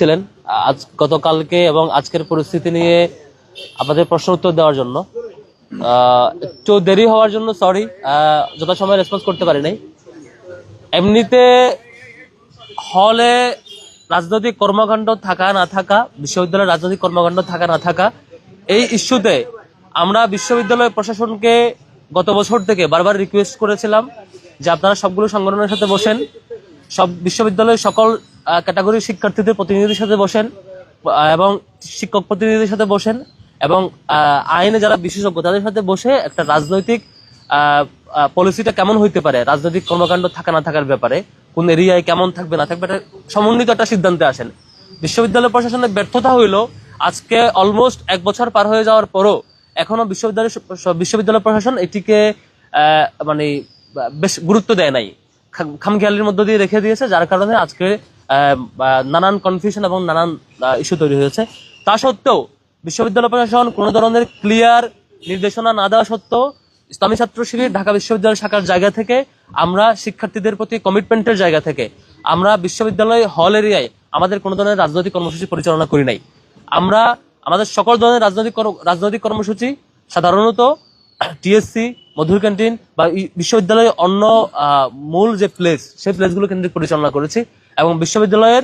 ছিলেন আজ গতকালকে এবং আজকের পরিস্থিতি নিয়ে আপনাদের প্রশ্ন উত্তর দেওয়ার জন্য। একটু দেরি হওয়ার জন্য সরি যথাসময়ে রেসপন্স করতে পারি নাই। এমনিতে হলে রাজনৈতিক কর্মকাণ্ড থাকা না থাকা, বিশ্ববিদ্যালয়ের রাজনৈতিক কর্মকাণ্ড থাকা না থাকা, এই ইস্যুতে আমরা বিশ্ববিদ্যালয় প্রশাসনকে গত বছর থেকে বারবার রিকোয়েস্ট করেছিলাম যে আপনারা সবগুলো সংগঠনের সাথে বসেন। সব বিশ্ববিদ্যালয়ের সকল ক্যাটাগরির শিক্ষার্থীদের প্রতিনিধির সাথে বসেন এবং শিক্ষক প্রতিনিধিদের সাথে বসেন, এবং আইনে যারা বিশেষজ্ঞ তাদের সাথে বসে একটা রাজনৈতিক পলিসিটা কেমন হইতে পারে, রাজনৈতিক কর্মকাণ্ড থাকা না থাকার ব্যাপারে, কোন এরিয়ায় কেমন থাকবে না থাকবে, এটা সমন্বিত একটা সিদ্ধান্তে আসেন। বিশ্ববিদ্যালয় প্রশাসনের ব্যর্থতা হইল, আজকে অলমোস্ট এক বছর পার হয়ে যাওয়ার পরও এখনও বিশ্ববিদ্যালয় বিশ্ববিদ্যালয় প্রশাসন এটিকে মানে বেশ গুরুত্ব দেয় নাই। খাম- খামখেয়ালির মধ্য দিয়ে রেখে দিয়েছে, যার কারণে আজকে নানান কনফিউশন এবং নানান ইস্যু তৈরি হয়েছে। তা সত্ত্বেও বিশ্ববিদ্যালয় প্রশাসন কোনো ধরনের ক্লিয়ার নির্দেশনা না দেওয়া সত্ত্বেও ইসলামী ছাত্র শিবির ঢাকা বিশ্ববিদ্যালয় শাখার জায়গা থেকে আমরা শিক্ষার্থীদের প্রতি কমিটমেন্টের জায়গা থেকে আমরা বিশ্ববিদ্যালয় হল এরিয়ায় আমাদের কোনো ধরনের রাজনৈতিক কর্মসূচি পরিচালনা করি নাই। আমরা আমাদের সকল ধরনের রাজনৈতিক রাজনৈতিক কর্মসূচি সাধারণত টিএসসি মধুর ক্যান্টিন বা বিশ্ববিদ্যালয়ের অন্য মূল যে প্লেস সেই প্লেসগুলো কেন্দ্রিক পরিচালনা করেছি। এবং বিশ্ববিদ্যালয়ের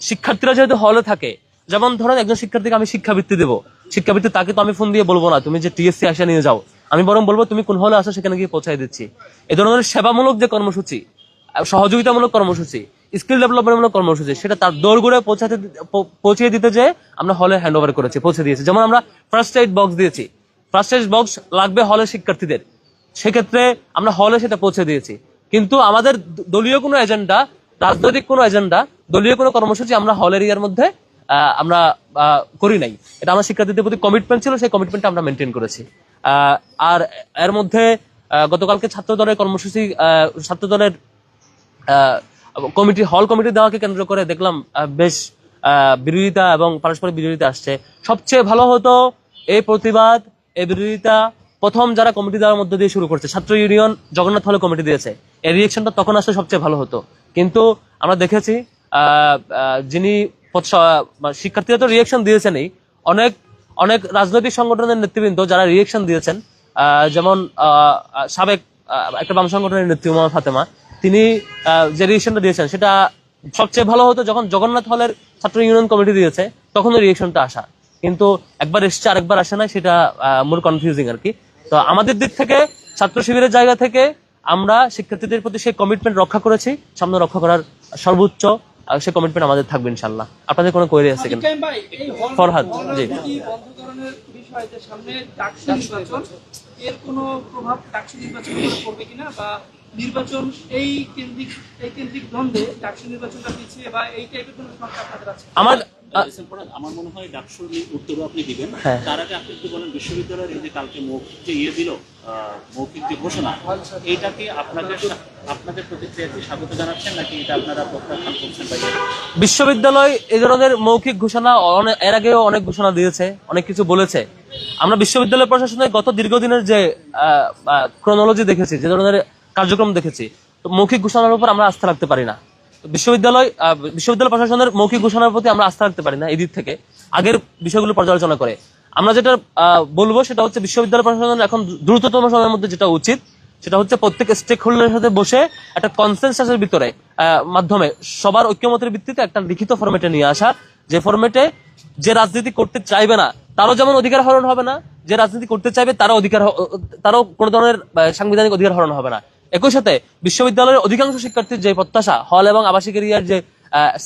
শিক্ষার্থীরা যেহেতু হলে থাকে, যেমন ধরেন একজন শিক্ষার্থীকে আমি শিক্ষাবৃত্তি দেবো। শিক্ষাবৃত্তি তাকে তো আমি ফোন দিয়ে বলব না, তুমি যে টিএসসি আসে নিয়ে যাও। আমি বরং বলব, তুমি কোন হলে আসো সেখানে গিয়ে পৌঁছাই দিচ্ছি। এ ধরনের সেবামূলক যে কর্মসূচি সহযোগিতামূলক কর্মসূচি, স্কিল ডেভেলপমেন্টমূলক কর্মসূচি, সেটা তার দৌড় পৌঁছাতে পৌ- পৌঁছিয়ে দিতে যে আমরা হলে হ্যান্ড ওভার করেছি, পৌঁছে দিয়েছি। যেমন আমরা ফার্স্ট এইড বক্স দিয়েছি। ফার্স্ট এইড বক্স লাগবে হলে শিক্ষার্থীদের। সেক্ষেত্রে আমরা হলে সেটা পৌঁছে দিয়েছি। কিন্তু আমাদের দলীয় কোনো এজেন্ডা রাজনৈতিক কোনো এজেন্ডা দলীয় কোনো কর্মসূচি আমরা হল এরিয়ার মধ্যে আমরা করি নাই। এটা আমার শিক্ষার্থীদের প্রতি কমিটমেন্ট ছিল, সেই কমিটমেন্টটা আমরা মেনটেন করেছি। আর এর মধ্যে গতকালকে ছাত্র দলের কর্মসূচি ছাত্র দলের কমিটি হল কমিটি দেওয়াকে কেন্দ্র করে দেখলাম বেশ বিরোধিতা এবং পারস্পরিক বিরোধিতা আসছে। সবচেয়ে ভালো হতো এই প্রতিবাদ, এই বিরোধিতা প্রথম যারা কমিটি দেওয়ার মধ্যে দিয়ে শুরু করছে, ছাত্র ইউনিয়ন জগন্নাথ হলে কমিটি দিয়েছে। এই রিয়েকশনটা তখন আসলে সবচেয়ে ভালো হতো। কিন্তু আমরা দেখেছি যিনি শিক্ষার্থীরা তো রিয়েকশন দিয়েছেনই। অনেক অনেক রাজনৈতিক সংগঠনের নেতৃবৃন্দ যারা রিয়েকশন দিয়েছেন যেমন সাবেক একটা বাম সংগঠনের নেত্রী উমা ফাতেমা, তিনি যে রিয়েকশনটা দিয়েছেন, সেটা সবচেয়ে ভালো হতো যখন জগন্নাথ হলের ছাত্র ইউনিয়ন কমিটি দিয়েছে তখন ওই রিয়েকশনটা আসা। কিন্তু একবার এসছে, আরেকবার আসে না সেটা মোর কনফিউজিং আর কি। তো আমাদের দিক থেকে, ছাত্র শিবিরের জায়গা থেকে আমরা শিক্ষার্থীদের প্রতি সেই কমিটমেন্ট রক্ষা করেছি সামনে রক্ষা করার সর্বোচ্চ সেই কমিটমেন্ট আমাদের থাকবে ইনশাল্লাহ আপনাদের কোনো কোয়েরি আছে কিনা? ইব্রাহিম ভাই, এই হল- ফরহাদ, জি। প্রতি বন্ধকরণের বিষয়ে যে সামনে ডাকসু নির্বাচন, এর কোনো প্রভাব ডাকসু নির্বাচনের উপর পড়বে কিনা বা নির্বাচন এই কেন্দ্রিক এই কেন্দ্রিক দ্বন্দ্বে ডাকসু নির্বাচনটা পিছিয়ে বা এই টাইপের কোনো সংখ্যা আপনাদের আছে? আমার আহ, এসএম পরাগ, আমার মনে হয় ডাকসুর নি- আপনি দিবেন। তার আগে আপনি একটু বলেন বিশ্ববিদ্যালয়ের এই যে কালকে মুখ যে ইয়ে দিল মৌখিক যে ঘোষণা, এইটাকে আপনাদের আপনাদের প্রতিক্রিয়া কি স্বাগত জানাচ্ছেন নাকি এটা আপনারা প্রত্যাখ্যান করছেন? বিশ্ববিদ্যালয় এই ধরনের মৌখিক ঘোষণা এর আগেও অনেক ঘোষণা দিয়েছে, অনেক কিছু বলেছে। আমরা বিশ্ববিদ্যালয় প্রশাসনের গত দীর্ঘদিনের যে ক্রোনোলজি দেখেছি, যে ধরনের কার্যক্রম দেখেছি, তো মৌখিক ঘোষণার উপর আমরা আস্থা রাখতে পারি না। বিশ্ববিদ্যালয় বিশ্ববিদ্যালয় প্রশাসনের মৌখিক ঘোষণার প্রতি আমরা আস্থা রাখতে পারি না এই দিক থেকে। আগের বিষয়গুলো পর্যালোচনা করে। আমরা যেটা বলব সেটা হচ্ছে বিশ্ববিদ্যালয় প্রশাসনের এখন দ্রুততম সময়ের মধ্যে যেটা উচিত, সেটা হচ্ছে প্রত্যেক স্টেক হোল্ডারের সাথে বসে একটা কনসেনসাসের ভিতরে মাধ্যমে সবার ঐক্যমতের ভিত্তিতে একটা লিখিত ফরম্যাটে নিয়ে আসা। যে ফরম্যাটে যে রাজনীতি করতে চাইবে না, তারও যেমন অধিকার হরণ হবে না, যে রাজনীতি করতে চাইবে তারও অধিকার তারও কোনো ধরনের সাংবিধানিক অধিকার হরণ হবে না। একই সাথে বিশ্ববিদ্যালয়ের অধিকাংশ শিক্ষার্থীর যে প্রত্যাশা, হল এবং আবাসিক এরিয়ার যে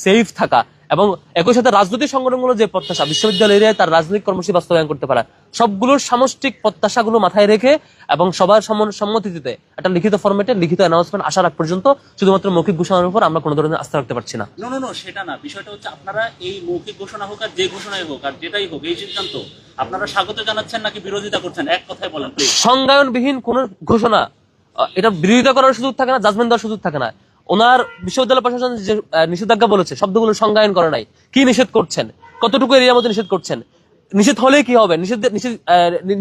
সেফ থাকা এবং একই সাথে রাজনৈতিক সংগঠনগুলোর যে প্রত্যাশা বিশ্ববিদ্যালয় এরিয়ায় তার রাজনৈতিক কর্মসূচি বাস্তবায়ন করতে পারা। সবগুলোর সামষ্টিক প্রত্যাশাগুলো মাথায় রেখে এবং সবার সম্মতিতে একটা লিখিত ফরম্যাটে লিখিত অ্যানাউন্সমেন্ট আসার আগ পর্যন্ত শুধুমাত্র মৌখিক ঘোষণার উপর আমরা কোনো ধরনের আস্থা রাখতে পারছি না। নো সেটা না। বিষয়টা হচ্ছে আপনারা এই মৌখিক ঘোষণা হোক আর যে ঘোষণাই হোক আর যেটাই হোক এই সিদ্ধান্ত আপনারা স্বাগত জানাচ্ছেন নাকি বিরোধিতা করছেন? এক কথায় বলেন সংজ্ঞায়নবিহীন কোন ঘোষণা এটা বিরোধিতা করার সুযোগ থাকে না জাজমেন্ট দেওয়ার সুযোগ থাকে না। ওনার বিশ্ববিদ্যালয় প্রশাসন যে নিষেধাজ্ঞা বলেছে, শব্দগুলো সংজ্ঞায়ন করে নাই। কি নিষেধ করছেন? কতটুকু এরিয়ার মধ্যে নিষেধ করছেন? নিষেধ হলে কি হবে? নিষিদ্ধ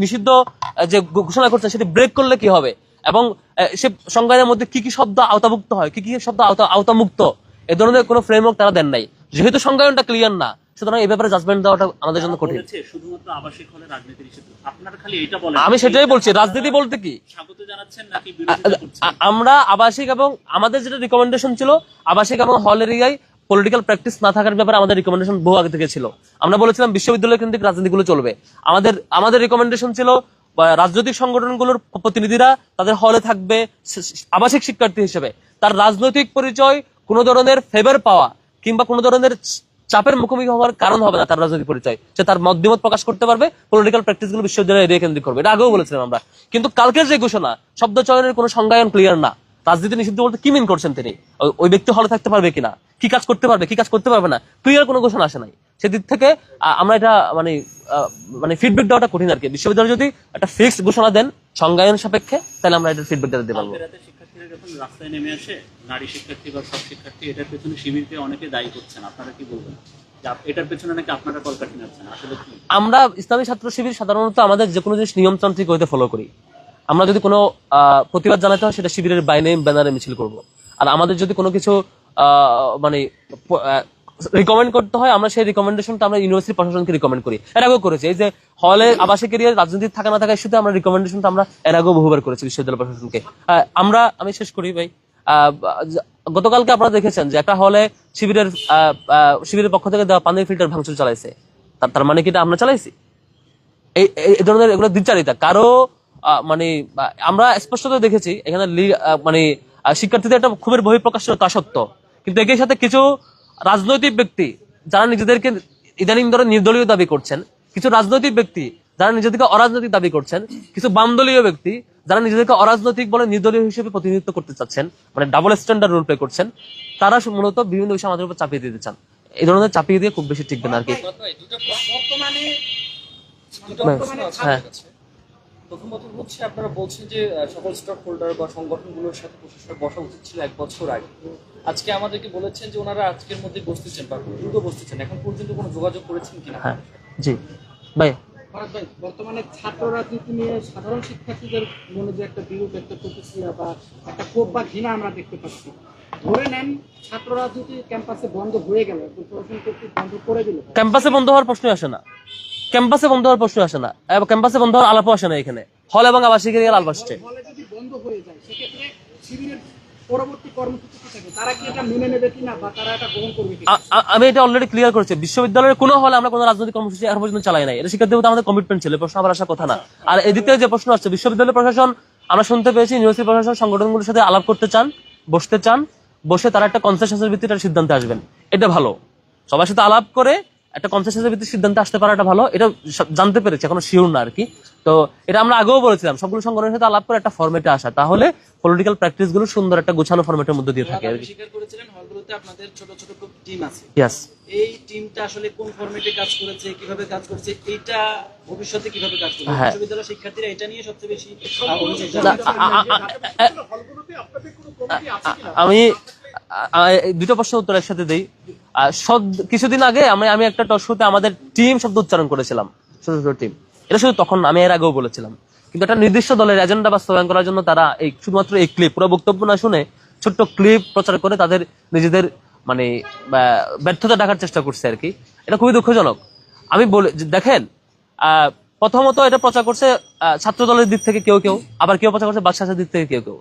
নিষিদ্ধ যে ঘোষণা করছেন সেটি ব্রেক করলে কি হবে? এবং সে সংজ্ঞানের মধ্যে কি কি শব্দ আওতাভুক্ত হয়? কি কি শব্দ আওতা, আওতামুক্ত? এ ধরনের কোনো ফ্রেমওয়ার্ক তারা দেন নাই। যেহেতু সংজ্ঞায়নটা ক্লিয়ার না সুতরাং এই ব্যাপারে জাজমেন্ট দেওয়াটা আমাদের জন্য কঠিন। শুধুমাত্র আবাসিক হলে রাজনীতি নিষিদ্ধ আপনার খালি এটা বলেন। আমি সেটাই বলছি রাজনীতি বলতে কি? স্বাগত জানাচ্ছেন নাকি আমরা আবাসিক এবং আমাদের যেটা রিকমেন্ডেশন ছিল আবাসিক এবং হল এরিয়ায় পলিটিক্যাল প্র্যাকটিস না থাকার ব্যাপারে আমাদের রিকমেন্ডেশন বহু আগে থেকে ছিল। আমরা বলেছিলাম বিশ্ববিদ্যালয় কেন্দ্রিক রাজনীতিগুলো চলবে। আমাদের আমাদের রিকমেন্ডেশন ছিল রাজনৈতিক সংগঠনগুলোর প্রতিনিধিরা তাদের হলে থাকবে আবাসিক শিক্ষার্থী হিসেবে। তার রাজনৈতিক পরিচয় কোনো ধরনের ফেভার পাওয়া কিংবা কোনো ধরনের চাপের মুখোমুখি হওয়ার কারণ হবে না তার রাজনৈতিক পরিচয়। সে তার মতামত প্রকাশ করতে পারবে পলিটিক্যাল প্র্যাকটিসগুলো বিশ্ববিদ্যালয় এরিয়া কেন্দ্রিক করবে। এটা আগেও বলেছিলাম আমরা। কিন্তু কালকের যে ঘোষণা, শব্দ চয়নের কোনো সংজ্ঞায়ন ক্লিয়ার না। রাজনীতি নিষিদ্ধ বলতে কি মিন করছেন তিনি? ওই- ব্যক্তি হলে থাকতে পারবে কিনা? কি কাজ করতে পারবে, কি কাজ করতে পারবে না? ক্লিয়ার কোনো ঘোষণা আসে নাই। সেদিক থেকে আমরা এটা মানে মানে ফিডব্যাক দেওয়াটা কঠিন আর কি। বিশ্ববিদ্যালয় যদি একটা ফিক্সড ঘোষণা দেন সংজ্ঞায়ন সাপেক্ষে, তাহলে আমরা এটা ফিডব্যাক দিতে পারব। শিক্ষার্থীরা যখন রাস্তায় নেমে আসে, নারী শিক্ষার্থী বা সব শিক্ষার্থী, এটার পেছনে শিবিরকে অনেকে দায়ী করছেন। আপনারা কি বলবেন? আমরা ইসলামী ছাত্র শিবির সাধারণত আমাদের যে কোনো জিনিস নিয়মতান্ত্রিক হইতে ফলো করি। আমরা যদি কোনো প্রতিবাদ জানাতে হয়, সেটা শিবিরের বাইনে ব্যানারে মিছিল করব। আর আমাদের যদি কোনো কিছু মানে রিকমেন্ড করতে হয়, আমরা সেই রিকমেন্ডেশনটা আমরা ইউনিভার্সিটি প্রশাসনকে রিকমেন্ড করি। এর আগেও করেছি, এই যে হলে আবাসিক এরিয়ার রাজনীতি থাকা না থাকা ইস্যুতে আমরা রিকমেন্ডেশনটা আমরা এর আগেও বহুবার করেছি বিশ্ববিদ্যালয় প্রশাসনকে। আমরা, আমি শেষ করি ভাই। গতকালকে আপনারা দেখেছেন যে একটা হলে শিবিরের শিবিরের পক্ষ থেকে দেওয়া পানির ফিল্টার ভাঙচুর চালাইছে। তার- মানে কি এটা আমরা চালাইছি? এই ধরনের এগুলো দ্বিচারিতা। কারও মানে আমরা স্পষ্টত দেখেছি, এখানে মানে শিক্ষার্থীদের একটা খুবই বহিঃপ্রকাশ্য তা সত্য। কিন্তু একই সাথে কিছু রাজনৈতিক ব্যক্তি যারা নিজেদেরকে ইদানিং ধরে নির্দলীয় দাবি করছেন কিছু রাজনৈতিক ব্যক্তি যারা নিজেদেরকে অরাজনৈতিক দাবি করছেন কিছু বামদলীয় ব্যক্তি যারা নিজেদেরকে অরাজনৈতিক বলে নির্দলীয় হিসেবে প্রতিনিধিত্ব করতে চাচ্ছেন মানে ডাবল স্ট্যান্ডার্ড রোল প্লে করছেন তারা মূলত বিভিন্ন বিষয় আমাদের উপর চাপিয়ে দিতে চান এই ধরনের চাপিয়ে দিয়ে খুব বেশি টিকবে না আর কি হ্যাঁ, হ্যাঁ। প্রথমত হচ্ছে আপনারা বলছেন যে সকল স্টক হোল্ডার বা সংগঠনগুলোর সাথে প্রশাসনের বসা উচিত ছিল এক বছর আগে। আজকে আমাদেরকে বলেছেন যে ওনারা আজকের মধ্যে বসতেছেন বা দ্রুত বসতেছেন এখন পর্যন্ত কোনো যোগাযোগ করেছেন কিনা? হ্যাঁ জি। ভাই। বর্তমানে ছাত্র রাজনীতি নিয়ে সাধারণ শিক্ষার্থীদের মনে যে একটা বিরূপ একটা প্রতিক্রিয়া বা একটা ক্ষোভ বা ঘৃণা আমরা দেখতে পাচ্ছি। ধরে নেন ছাত্র রাজনীতি ক্যাম্পাসে বন্ধ হয়ে গেল প্রশাসন কর্তৃক বন্ধ করে দিল। ক্যাম্পাসে বন্ধ হওয়ার প্রশ্ন আসে না। ক্যাম্পাসে বন্ধ হওয়ার প্রশ্ন আসে না। ক্যাম্পাসে বন্ধ হওয়ার আলাপও আসে না এখানে। হল এবং আবাসিক এরিয়ার আলাপ আসছে। আমি এটা অলরেডি ক্লিয়ার করেছি। বিশ্ববিদ্যালয়ের কোনো হলে আমরা কোনো রাজনৈতিক কর্মসূচি এখন পর্যন্ত চালাই নাই। এটা শিক্ষার্থী আমাদের কমিটমেন্ট ছিল প্রশ্ন আবার আসার কথা না। আর এদিক থেকে যে প্রশ্ন আসছে বিশ্ববিদ্যালয় প্রশাসন আমরা শুনতে পেয়েছি ইউনিভার্সিটি প্রশাসন সংগঠনগুলোর সাথে আলাপ করতে চান বসতে চান বসে তারা একটা কনসেশনের ভিত্তিতে একটা সিদ্ধান্তে আসবেন। এটা ভালো। সবার সাথে আলাপ করে একটা কনসেনসাসের ভিত্তিতে সিদ্ধান্তে আসতে পারাটা ভালো এটা জানতে পেরেছি এখনও শিওর না আর কি তো এটা আমরা আগেও বলেছিলাম সবগুলো সংগঠনের সাথে আলাপ করে একটা ফরম্যাটে আসা তাহলে পলিটিক্যাল প্র্যাকটিসগুলো সুন্দর একটা গোছানো ফরম্যাটের মধ্যে দিয়ে থাকে। আর আপনি কি স্বীকার করেছিলেন হলগুলোতে আপনাদের ছোট ছোট টিম আছে। ইয়াস এই টিমটা আসলে কোন ফরম্যাটে কাজ করেছে কীভাবে কাজ করেছে এইটা ভবিষ্যতে কীভাবে কাজ করবে? হ্যাঁ। বিশ্ববিদ্যালয়ের শিক্ষার্থীরা এটা নিয়ে সবচেয়ে বেশি আমি দুটো প্রশ্ন উত্তর একসাথে দেই। কিছুদিন আগে আমি আমি একটা টক শোতে আমাদের টিম শব্দ উচ্চারণ করেছিলাম। ছোট ছোট টিম এটা শুধু তখন, আমি এর আগেও বলেছিলাম। কিন্তু একটা নির্দিষ্ট দলের এজেন্ডা বাস্তবায়ন করার জন্য তারা এই, শুধুমাত্র এই ক্লিপ পুরো বক্তব্য না শুনে ছোট্ট ক্লিপ প্রচার করে তাদের নিজেদের মানে ব্যর্থতা ডাকার চেষ্টা করছে আর কি। এটা খুবই দুঃখজনক। আমি বলে দেখেন প্রথমত এটা প্রচার করছে ছাত্র দলের দিক থেকে কেউ কেউ, আবার কেউ প্রচার করছে বাদশাহের দিক থেকে কেউ কেউ।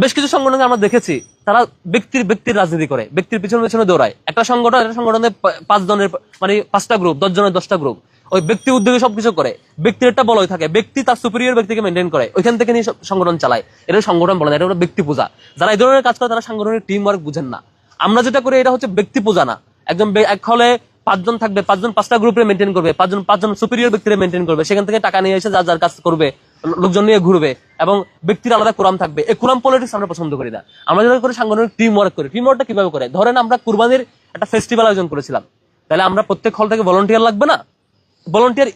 বেশ কিছু সংগঠনকে আমরা দেখেছি, তারা ব্যক্তির ব্যক্তির রাজনীতি করে, ব্যক্তির পিছনে পিছনে দৌড়ায়। একটা সংগঠন, একটা সংগঠনে পাঁচ জনের মানে পাঁচটা গ্রুপ দশ জনের দশটা গ্রুপ ওই ব্যক্তি উদ্যোগে সবকিছু করে, ব্যক্তির একটা বলয় থাকে, ব্যক্তি তার সুপিরিয়র ব্যক্তিকে মেনটেন করে, ওইখান থেকে নিয়ে সংগঠন চালায়। এটা সংগঠন বলে না, এটা ব্যক্তি পূজা। যারা এই ধরনের কাজ করে, তারা সাংগঠনিক টিম ওয়ার্ক বুঝেন না। আমরা যেটা করি, এটা হচ্ছে ব্যক্তি পূজা না। একজন এক হলে পাঁচজন থাকবে, পাঁচজন পাঁচটা গ্রুপে মেনটেন করবে, পাঁচজন পাঁচজন সুপিরিয়র ব্যক্তিরা মেনটেন করবে, সেখান থেকে টাকা নিয়ে এসে যার যার কাজ করবে লোকজন নিয়ে ঘুরবে এবং ব্যক্তির আলাদা কোরাম থাকবে। এই কোরাম পলিটিক্স আমরা পছন্দ করি না। আমরা যেটা করে সাংগঠনিক টিম ওয়ার্ক করি। টিম ওয়ার্কটা কীভাবে করে? ধরেন আমরা কুরবানির একটা ফেস্টিভ্যাল আয়োজন করেছিলাম। তাহলে আমরা প্রত্যেক হল থেকে ভলেন্টিয়ার লাগবে না? ভলেন্টিয়ার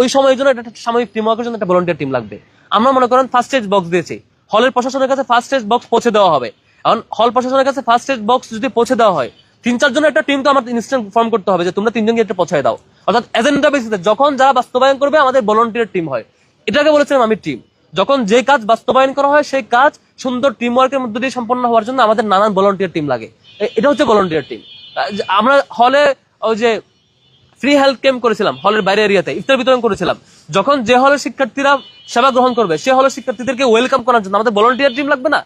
ওই সময়ের জন্য একটা সাময়িক টিম ওয়ার্কের জন্য একটা ভলেন্টিয়ার টিম লাগবে। আমরা মনে করেন ফার্স্ট এজ বক্স দিয়েছি। হলের প্রশাসনের কাছে ফার্স্ট এজ বক্স পৌঁছে দেওয়া হবে। এখন হল প্রশাসনের কাছে ফার্স্ট এজ বক্স যদি পৌঁছে দেওয়া হয়, তিন চারজনের একটা টিম তো আমার ইনস্ট্যান্ট ফর্ম করতে হবে যে তোমরা তিনজনকে একটা পৌঁছায় দাও। অর্থাৎ এজেন্ডা বেসিসে যখন যারা বাস্তবায়ন করবে আমাদের ভলেন্টিয়ার টিম হয়। এটাকে বলেছিলাম আমি টিম যখন যে কাজ বাস্তবায়ন করা হয়, সেই কাজ সুন্দর টিম ওয়ার্কের মধ্যে দিয়ে সম্পন্ন হওয়ার জন্য আমাদের নানান ভলেন্টিয়ার টিম লাগে। এটা হচ্ছে ভলেন্টিয়ার টিম আমরা হলে ওই যে ফ্রি হেলথ ক্যাম্প করেছিলাম হলের বাইরে এরিয়াতে ইফতার বিতরণ করেছিলাম। যখন যে হলের শিক্ষার্থীরা সেবা গ্রহণ করবে, সে হলের শিক্ষার্থীদেরকে ওয়েলকাম করার জন্য আমাদের ভলান্টিয়ার টিম লাগবে না?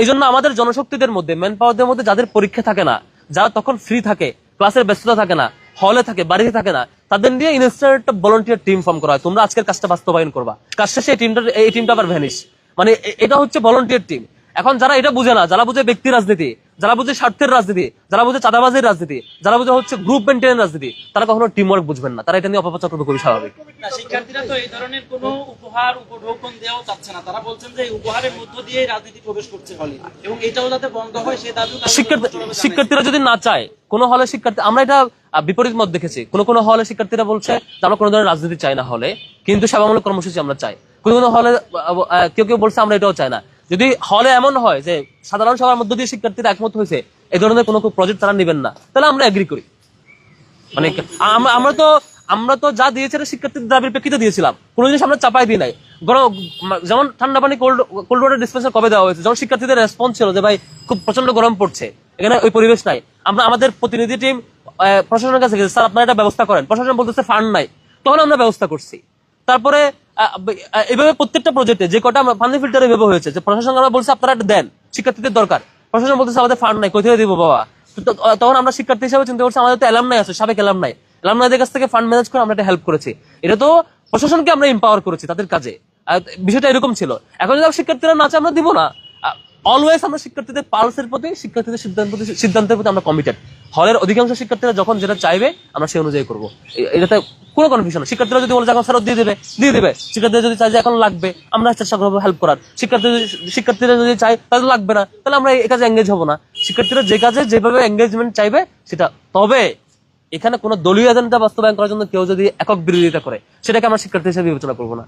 এই জন্য আমাদের জনশক্তিদের মধ্যে ম্যান পাওয়ারদের মধ্যে যাদের পরীক্ষা থাকে না, যারা তখন ফ্রি থাকে ক্লাসের ব্যস্ততা থাকে না হলে থাকে, বাড়িতে থাকে না তাদের নিয়ে ইনস্টার একটা ভলন্টিয়ার টিম ফর্ম করা হয়। তোমরা আজকের কাজটা বাস্তবায়ন করবা। কাজ শেষে এই টিমটা এই টিমটা আবার ভ্যানিশ মানে এটা হচ্ছে ভলন্টিয়ার টিম এখন যারা এটা বুঝে না যারা বুঝে ব্যক্তি রাজনীতি যারা বুঝে স্বার্থের রাজনীতি যারা বুঝে চাঁদাবাজের রাজনীতি যারা বুঝে হচ্ছে গ্রুপ মেনটেনের রাজনীতি তারা কখনো টিম ওয়ার্ক বুঝবেন না। তারা এটা নিয়ে অপপ্রচার করবে খুবই স্বাভাবিক। শিক্ষার্থীরা তো এই ধরনের কোনো উপহার উপঢৌকন দেওয়াও চাচ্ছে না। তারা বলছেন যে উপহারের মধ্য দিয়ে রাজনীতি প্রবেশ করছে হলে। এবং এটাও যাতে বন্ধ হয় সে শিক্ষার্থী শিক্ষার্থীরা যদি না চায় কোন হলে শিক্ষার্থী আমরা এটা বিপরীত মত দেখেছি। কোন কোন হলে শিক্ষার্থীরা বলছে যে আমরা কোনো ধরনের রাজনীতি চাই না হলে কিন্তু সেবামূলক কর্মসূচি আমরা চাই। কোন কোন হলে কেউ কেউ বলছে আমরা এটাও চাই না। যদি হলে এমন হয় যে সাধারণ সভার মধ্য দিয়ে শিক্ষার্থীরা একমত হয়েছে, এই ধরনের কোনো প্রজেক্ট তারা নেবেন না, তাহলে আমরা এগ্রি করি। মানে আমরা তো আমরা তো যা দিয়েছি শিক্ষার্থীদের দাবির প্রেক্ষিতে দিয়েছিলাম। কোনো জিনিস আমরা চাপাই দিই নাই। যেমন ঠান্ডা পানি কোল্ড কোল্ড ওয়াটার ডিসপেন্সার কবে দেওয়া হয়েছে? যেমন শিক্ষার্থীদের রেসপন্স ছিল যে, ভাই, খুব প্রচণ্ড গরম পড়ছে। এখানে ওই পরিবেশ নাই। আমরা, আমাদের প্রতিনিধি টিম প্রশাসনের কাছে গেছে, স্যার, আপনারা এটা ব্যবস্থা করেন। প্রশাসন বলতেছে, ফান্ড নাই। তখন আমরা ব্যবস্থা করছি। তারপরে এভাবে প্রত্যেকটা প্রজেক্টে যে কটা পানি ফিল্টার এভাবে হয়েছে, যে প্রশাসন আমরা বলছি আপনারা দেন, শিক্ষার্থীদের দরকার। প্রশাসন বলতেছে আমাদের ফান্ড নাই, কোথায় দিব বাবা? তখন আমরা শিক্ষার্থী হিসাবে চিন্তা করছি, আমাদের তো এলাম নাই আছে, সাবেক এলাম নাই এলাম নাইদের কাছ থেকে ফান্ড ম্যানেজ করে আমরা এটা হেল্প করেছি। এটা তো প্রশাসনকে আমরা এম্পাওয়ার করেছি তাদের কাজে। বিষয়টা এরকম ছিল। এখন যদি শিক্ষার্থীরা না চায়, আমরা দিব না। অলওয়েজ আমরা শিক্ষার্থীদের পালসের প্রতি, শিক্ষার্থীদের সিদ্ধান্ত প্রতি, সিদ্ধান্তের প্রতি আমরা কমিটেড হলের অধিকাংশ শিক্ষার্থীরা যখন যেটা চাইবে, আমরা সেই অনুযায়ী করব। এটাতে কোনো কনফিউশন না। শিক্ষার্থীরা যদি বলে যে এখন ফেরত দিয়ে দেবে দিয়ে দেবে। শিক্ষার্থীরা যদি চাই যে এখন লাগবে, আমরা চেষ্টা করব হেল্প করার। শিক্ষার্থী শিক্ষার্থীরা যদি চাই তাহলে লাগবে না, তাহলে আমরা এই কাজে এঙ্গেজ হব না। শিক্ষার্থীরা যে কাজে, যেভাবে এঙ্গেজমেন্ট চাইবে, সেটা। তবে এখানে কোনো দলীয় এজেন্ডা বাস্তবায়ন করার জন্য কেউ যদি একক বিরোধিতা করে, সেটাকে আমরা শিক্ষার্থী হিসেবে বিবেচনা করব না।